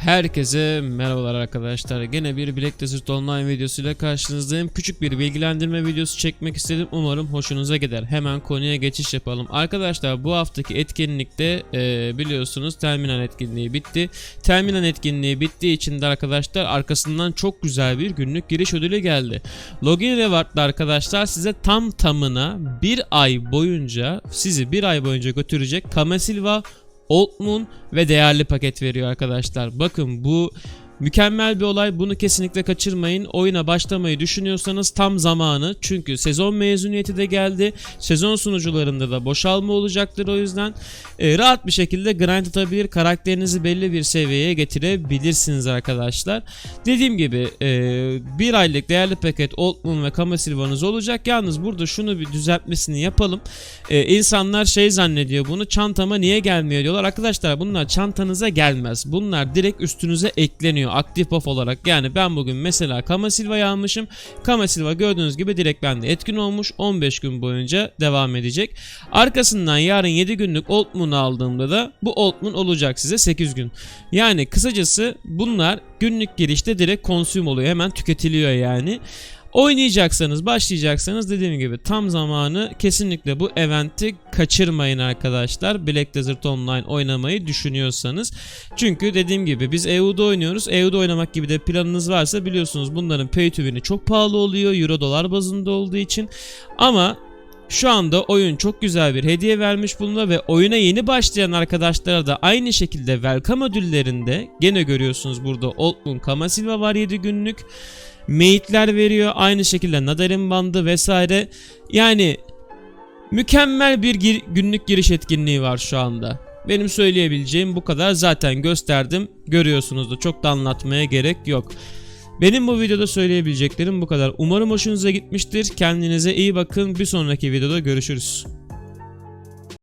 Herkese merhabalar arkadaşlar. Gene bir Black Desert Online videosuyla karşınızdayım. Küçük bir bilgilendirme videosu çekmek istedim. Umarım hoşunuza gider. Hemen konuya geçiş yapalım. Arkadaşlar bu haftaki etkinlikte e, biliyorsunuz terminal etkinliği bitti. Terminal etkinliği bittiği için de arkadaşlar arkasından çok güzel bir günlük giriş ödülü geldi. Login Reward'da arkadaşlar size tam tamına bir ay boyunca sizi bir ay boyunca götürecek Kama Old Moon ve değerli paket veriyor arkadaşlar. Bakın bu mükemmel bir olay. Bunu kesinlikle kaçırmayın. Oyuna başlamayı düşünüyorsanız tam zamanı. Çünkü sezon mezuniyeti de geldi. Sezon sunucularında da boşalma olacaktır o yüzden. e, rahat bir şekilde grind atabilir. Karakterinizi belli bir seviyeye getirebilirsiniz arkadaşlar. Dediğim gibi e, bir aylık değerli paket Old Moon ve Kama olacak. Yalnız burada şunu bir düzeltmesini yapalım. E, insanlar şey zannediyor bunu çantama niye gelmiyor diyorlar. Arkadaşlar bunlar çantanıza gelmez. Bunlar direkt üstünüze ekleniyor aktif buff olarak. Yani ben bugün mesela Kama Silva'yı almışım. Kama Silva gördüğünüz gibi direkt bende etkin olmuş. 15 gün boyunca devam edecek. Arkasından yarın 7 günlük Old Moon'u aldığımda da bu Old Moon olacak size 8 gün. Yani kısacası bunlar günlük girişte direkt konsüm oluyor. Hemen tüketiliyor yani. Oynayacaksanız, başlayacaksanız dediğim gibi tam zamanı kesinlikle bu eventi kaçırmayın arkadaşlar. Black Desert Online oynamayı düşünüyorsanız. Çünkü dediğim gibi biz EU'da oynuyoruz. EU'da oynamak gibi de planınız varsa biliyorsunuz bunların pay to çok pahalı oluyor. Euro dolar bazında olduğu için. Ama şu anda oyun çok güzel bir hediye vermiş bulunuyor ve oyuna yeni başlayan arkadaşlara da aynı şekilde welcome ödüllerinde gene görüyorsunuz burada Old Moon Kama Silva var 7 günlük. Mate'ler veriyor aynı şekilde Nadarin bandı vesaire. Yani mükemmel bir gir- günlük giriş etkinliği var şu anda. Benim söyleyebileceğim bu kadar zaten gösterdim. Görüyorsunuz da çok da anlatmaya gerek yok. Benim bu videoda söyleyebileceklerim bu kadar. Umarım hoşunuza gitmiştir. Kendinize iyi bakın. Bir sonraki videoda görüşürüz.